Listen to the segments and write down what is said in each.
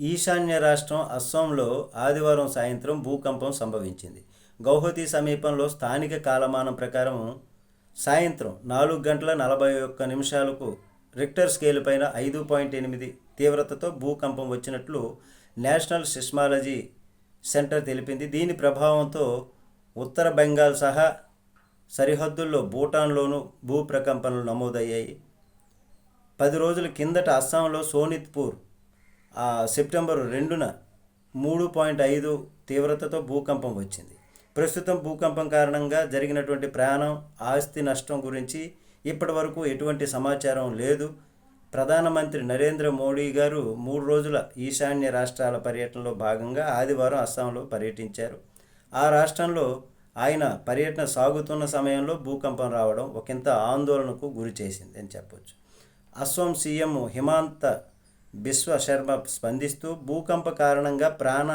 ఈశాన్య రాష్ట్రం అస్సాంలో ఆదివారం సాయంత్రం భూకంపం సంభవించింది. గౌహతి సమీపంలో స్థానిక కాలమానం ప్రకారం సాయంత్రం నాలుగు గంటల నలభై ఒక్క నిమిషాలకు రిక్టర్ స్కేల్ పైన ఐదు పాయింట్ ఎనిమిది తీవ్రతతో భూకంపం వచ్చినట్లు నేషనల్ సిస్మాలజీ సెంటర్ తెలిపింది. దీని ప్రభావంతో ఉత్తర బెంగాల్ సహా సరిహద్దుల్లో భూటాన్లోనూ భూ ప్రకంపనలు నమోదయ్యాయి. పది రోజుల కిందట అస్సాంలో సోనిత్పూర్ సెప్టెంబరు రెండున మూడు పాయింట్ ఐదు తీవ్రతతో భూకంపం వచ్చింది. ప్రస్తుతం భూకంపం కారణంగా జరిగినటువంటి ప్రాణం ఆస్తి నష్టం గురించి ఇప్పటి వరకు ఎటువంటి సమాచారం లేదు. ప్రధానమంత్రి నరేంద్ర మోడీ గారు మూడు రోజుల ఈశాన్య రాష్ట్రాల పర్యటనలో భాగంగా ఆదివారం అస్సాంలో పర్యటించారు. ఆ రాష్ట్రంలో ఆయన పర్యటన సాగుతున్న సమయంలో భూకంపం రావడం ఒకంత ఆందోళనకు గురి చేసింది అని చెప్పొచ్చు. అస్సాం సీఎం హిమాంత బిశ్వ శర్మ స్పందిస్తూ భూకంప కారణంగా ప్రాణ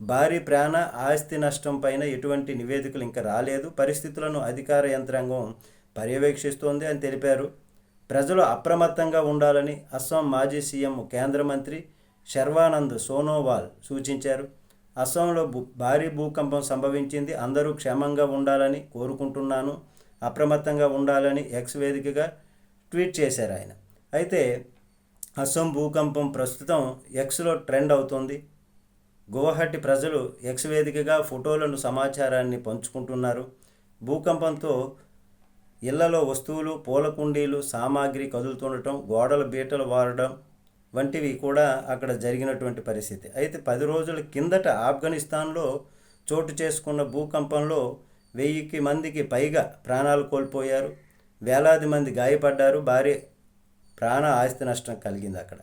భారీ ప్రాణ ఆస్తి నష్టం పైన ఎటువంటి నివేదికలు ఇంకా రాలేదు. పరిస్థితులను అధికార యంత్రాంగం పర్యవేక్షిస్తోంది అని తెలిపారు. ప్రజలు అప్రమత్తంగా ఉండాలని అస్సాం మాజీ సీఎం కేంద్ర మంత్రి శర్వానంద్ సోనోవాల్ సూచించారు. అస్సాంలో భూ భారీ భూకంపం సంభవించింది. అందరూ క్షేమంగా ఉండాలని కోరుకుంటున్నాను. అప్రమత్తంగా ఉండాలని ఎక్స్ వేదికగా ట్వీట్ చేశారు ఆయన. అయితే అసోం భూకంపం ప్రస్తుతం ఎక్స్లో ట్రెండ్ అవుతోంది. గువాహటి ప్రజలు ఎక్స్ వేదికగా ఫోటోలను సమాచారాన్ని పంచుకుంటున్నారు. భూకంపంతో ఇళ్ళలో వస్తువులు పూల కుండీలు సామాగ్రి కదులుతుండటం గోడల బీటలు వారడం వంటివి కూడా అక్కడ జరిగినటువంటి పరిస్థితి. అయితే పది రోజుల కిందట ఆఫ్ఘనిస్తాన్లో చోటు చేసుకున్న భూకంపంలో వెయ్యికి మందికి పైగా ప్రాణాలు కోల్పోయారు. వేలాది మంది గాయపడ్డారు. భారీ ప్రాణ ఆస్తి నష్టం కలిగింది అక్కడ.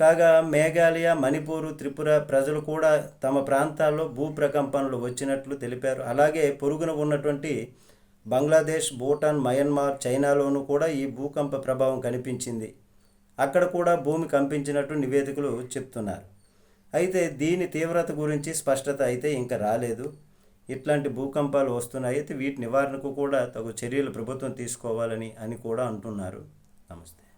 కాగా మేఘాలయ మణిపూరు త్రిపుర ప్రజలు కూడా తమ ప్రాంతాల్లో భూ ప్రకంపనలు వచ్చినట్లు తెలిపారు. అలాగే పొరుగున ఉన్నటువంటి బంగ్లాదేశ్ భూటాన్ మయన్మార్ చైనాలోనూ కూడా ఈ భూకంప ప్రభావం కనిపించింది. అక్కడ కూడా భూమి కంపించినట్టు నివేదికలు చెప్తున్నారు. అయితే దీని తీవ్రత గురించి స్పష్టత అయితే ఇంకా రాలేదు. ఇట్లాంటి భూకంపాలు వస్తున్నాయి. అయితే వీటి నివారణకు కూడా తగు చర్యలు ప్రభుత్వం తీసుకోవాలని అని కూడా అంటున్నారు. Namaste.